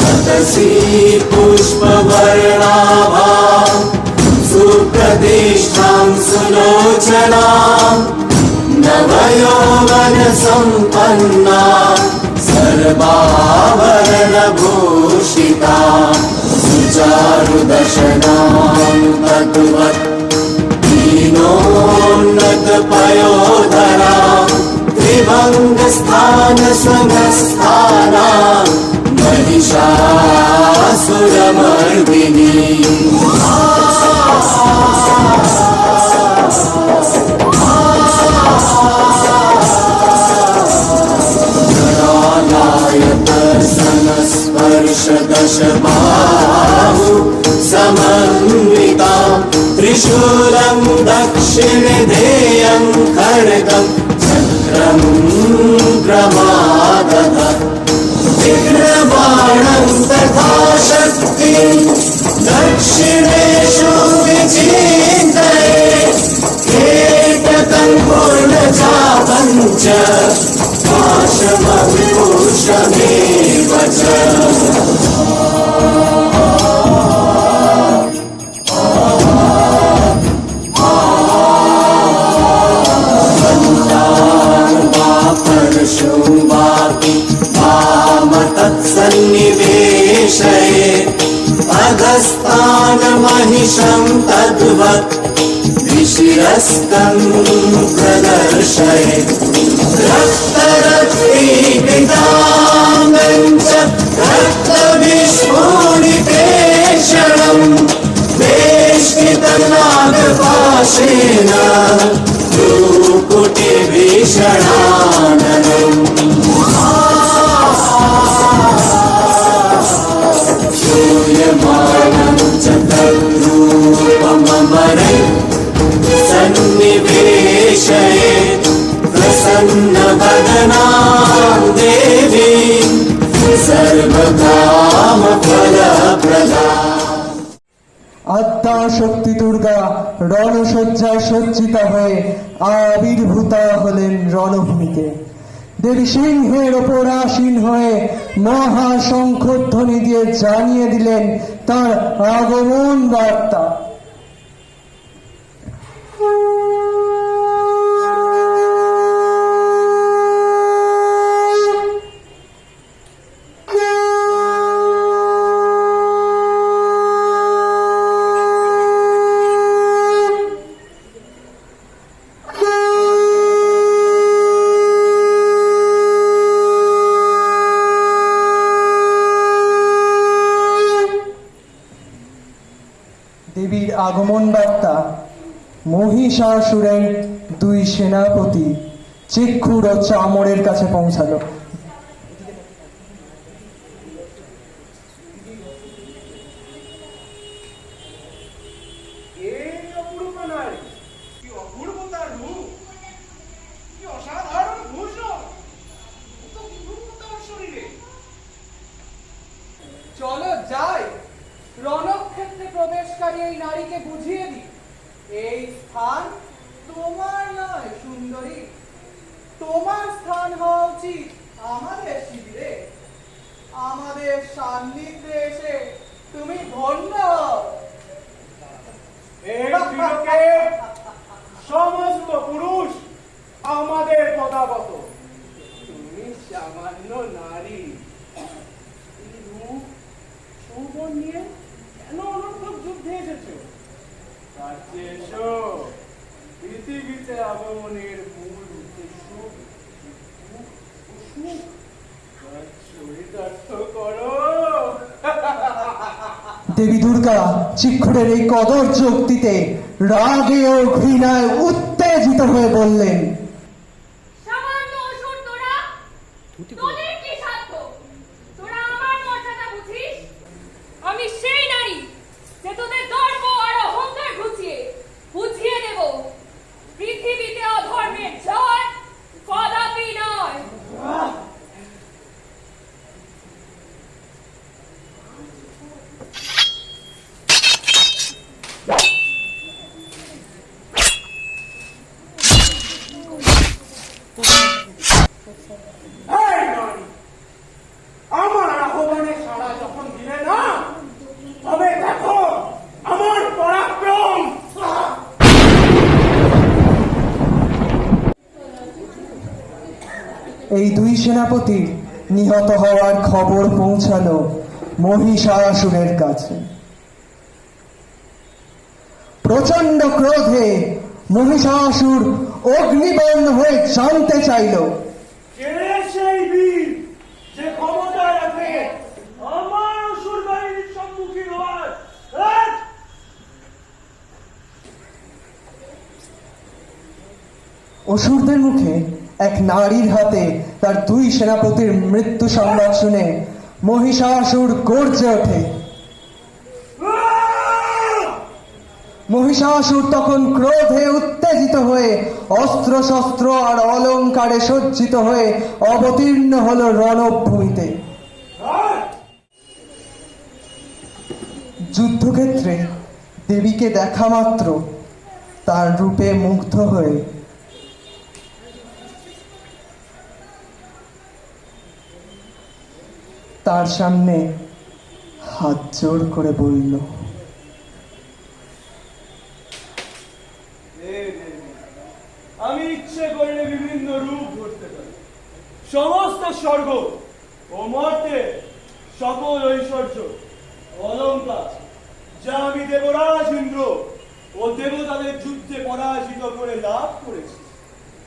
ततसी पुष्पवर्णाभा सुप्रतिष्ठां सुलोचनां। नवयौवनसम्पन्ना सर्वाभरणभूषिता। सुचारुदशनां तद्वत् दीनोन्नतपयोधरा त्रिभङ्गस्थानस्वस्थाना महिषासुरमर्दिनी। दशबाहु समन्विता त्रिशूलं दक्षिणधेयं खड्गं चक्रं प्रमादः विघ्नबाणं तथा शक्तिं दक्षिणेषु विचिन्तये पूर्णचापं च पाशमविभूषमेव च अधस्तानमहिषं तद्वत् विशिरस्तं प्रदर्शये আত্মা শক্তি দুর্গা রণসজ্জায় সজ্জিতা হয়ে আবির্ভূতা হলেন রণভূমিতে। দেবী সিংহের ওপর আসীন হয়ে মহা শঙ্খধ্বনি দিয়ে জানিয়ে দিলেন তার আগমন বার্তা দেবীর আগমন বার্তা মহিষাসুরের দুই সেনাপতি চিক্ষুর ও চামরের কাছে পৌঁছালো। চলো যাই, রণক্ষেত্রে প্রবেশকারী এই নারীকে বুঝিয়ে দিই। এই স্থান তোমার নয় সুন্দরী। তোমার স্থান হওয়া উচিত আমাদের শিবিরে। আমাদের সান্নিধ্যে এসে তুমি ধন্য এই সমস্ত পুরুষ আমাদের পদাগত তুমি সামান্য নারী। রূপ যৌবন নিয়ে কেন অনর্থক যুদ্ধে এসেছ? দেবী দুর্গা চিক্ষুরের এই কদর যুক্তিতে রাগে ও ঘৃণায় উত্তেজিত হয়ে বললেন সামান্য অসুর তোরা তোদের কি সাধ্য তোরা আমার মর্যাদা বুঝিস আমি সেই নারী যে তোদের গর্ব আর অহংকার ঘুচিয়ে বুঝিয়ে দেব পৃথিবীতে অধর্মের জয় কদাপি নয় এই নারী, আমার আহ্বানে সাড়া যখন দিলে না তবে দেখো আমার পরাক্রম এই দুই সেনাপতির নিহত হওয়ার খবর পৌঁছালো মহিষাসুরের কাছে প্রচণ্ড ক্রোধে মহিষাসুর অগ্নিবর্ণ হয়ে জানতে চাইল! অসুরদের মুখে নারীর হাতে তার দুই সেনাপতির মৃত্যু সংবাদ শুনে মহিষাসুর গর্জে ওঠে। মহিষাসুর তখন ক্রোধে উত্তেজিত হয়ে অস্ত্র শস্ত্র আর অলঙ্কারে সজ্জিত হয়ে অবতীর্ণ হল রণভূমিতে। যুদ্ধক্ষেত্রে দেবীকে দেখা মাত্র তার রূপে মুগ্ধ হয়ে তার সামনে হাত জোর করে বলল হে দেবী, আমি ইচ্ছে করলে বিভিন্ন রূপ ধরতে পারি সমস্ত স্বর্গ ও মর্তে সকল ঐশ্বর্য অলঙ্কার যা আমি দেবরাজ ইন্দ্র ও দেবতাদের যুদ্ধে পরাজিত করে লাভ করেছি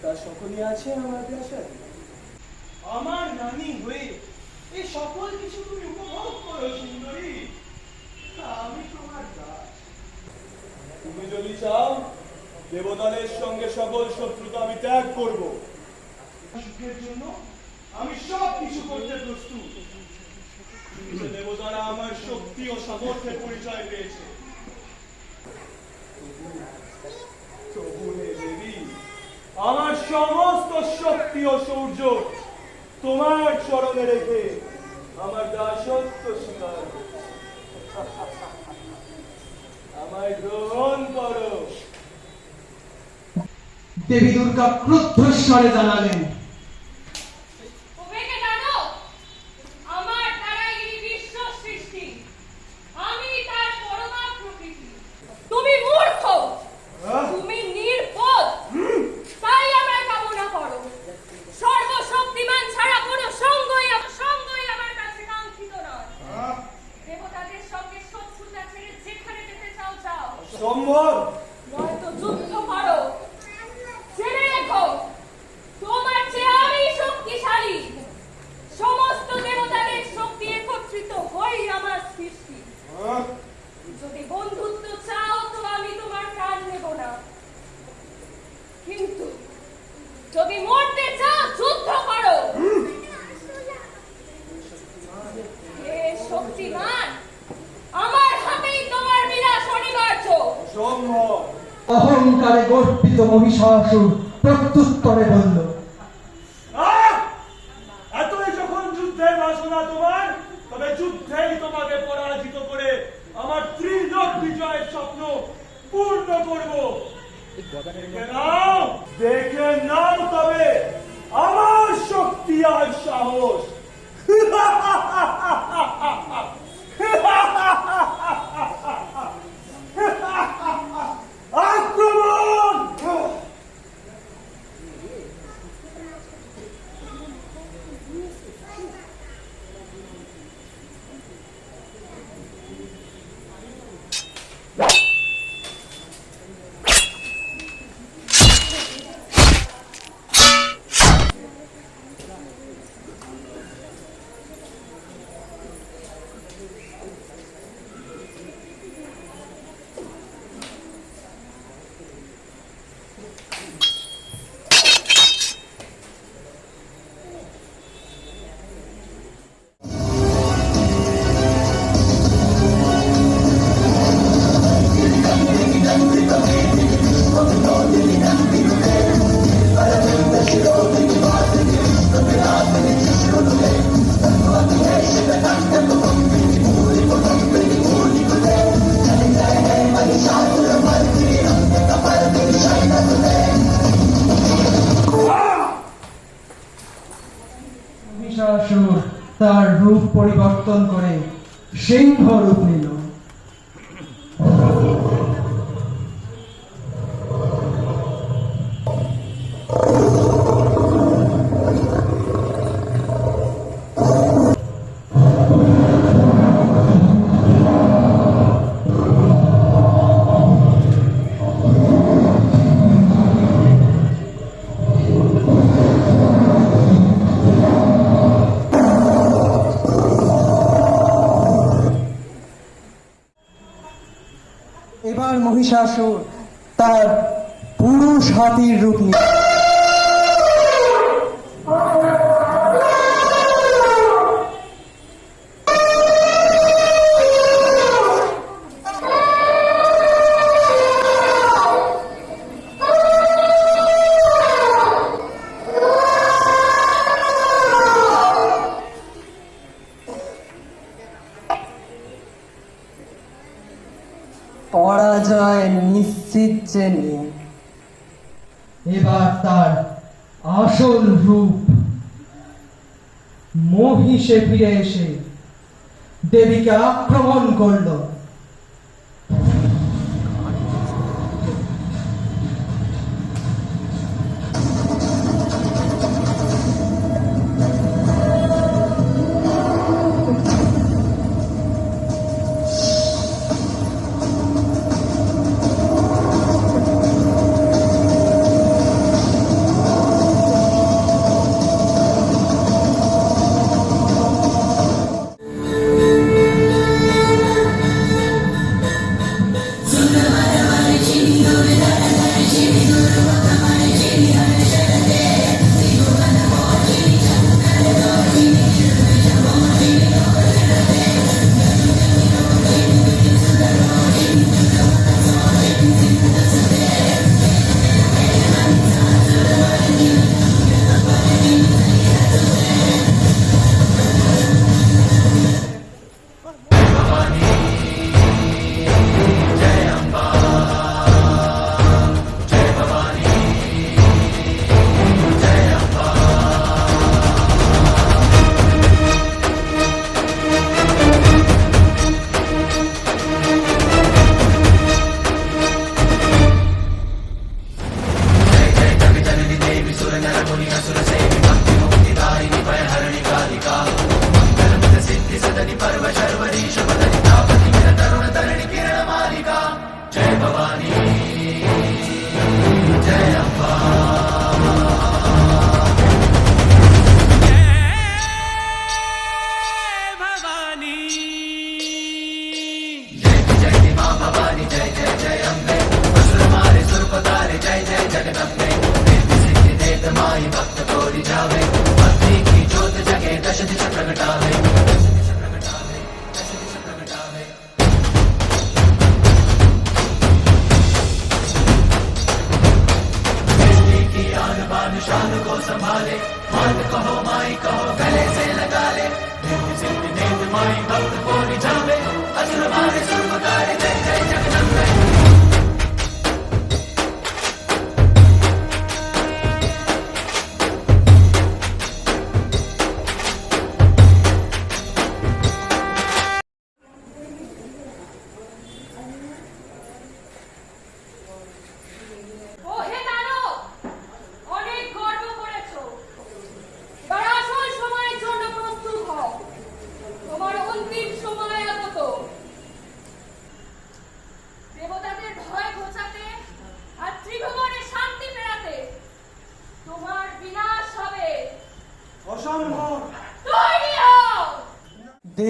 তা সকলই আছে আমার প্রাসাদে আমার নানি হয়ে এই সকল কিছু তুমি উপভোগ করো সুন্দরী আমি তোমার দাস তুমি যদি চাও দেবতাদের সঙ্গে সকল শত্রুতা আমি ত্যাগ করব। জন্য আমি সব কিছু করতে প্রস্তুত। দেবতারা আমার শক্তি ও সামর্থ্যের পরিচয় পেয়েছে। আমার সমস্ত শক্তি ও সৌর্য তোমার চরণে রেখে আমার দাসত্ব স্বীকার আমায় গ্রহণ করো। দেবী দুর্গা ক্রুদ্ধস্বরে জানালেন মহিষাসুর প্রত্যুত্তরে বলল এতই যখন যুদ্ধের বাসনা তোমার তবে যুদ্ধেই তোমাকে পরাজিত করে আমার ত্রিলোক বিজয়ের স্বপ্ন পূর্ণ করব। মহিষাসুর তার পুরুষ হাতির রূপ নিল মহিষে ফিরে এসে দেবীকে আক্রমণ করল।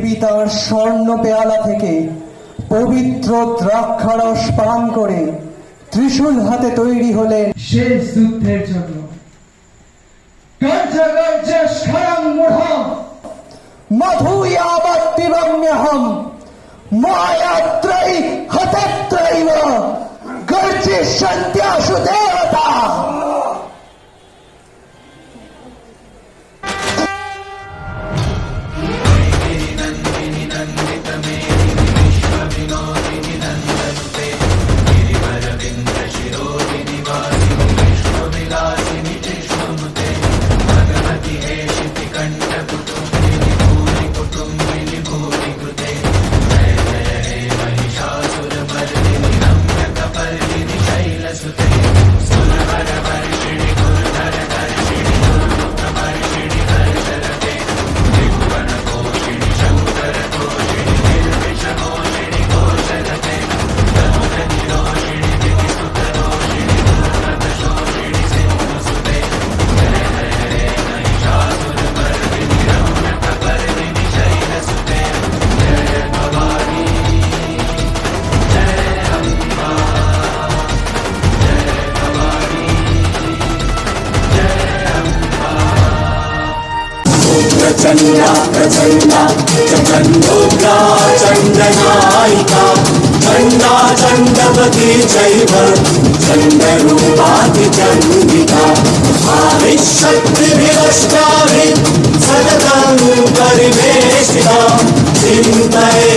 দেবী তার স্বর্ণ পেয়ালা থেকে পবিত্র দ্রাক্ষারস পান করে ত্রিশূল হাতে তৈরি হলেন শেষ যুদ্ধের জন্য। चण्डनायिका चण्डा चण्डवती चैव चण्डरूपाति चण्डिका आविशक्तिभिरष्टाभिः सततं परिवेशिता चिन्तये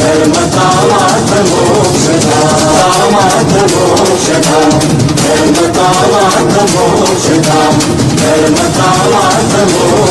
ധർമ്മ താളാത്ത മോക്ഷത താളാത്ത മോക്ഷത ധർമ്മ താളാത്ത മോക്ഷത ധർമ്മ താളാത്ത മോക്ഷ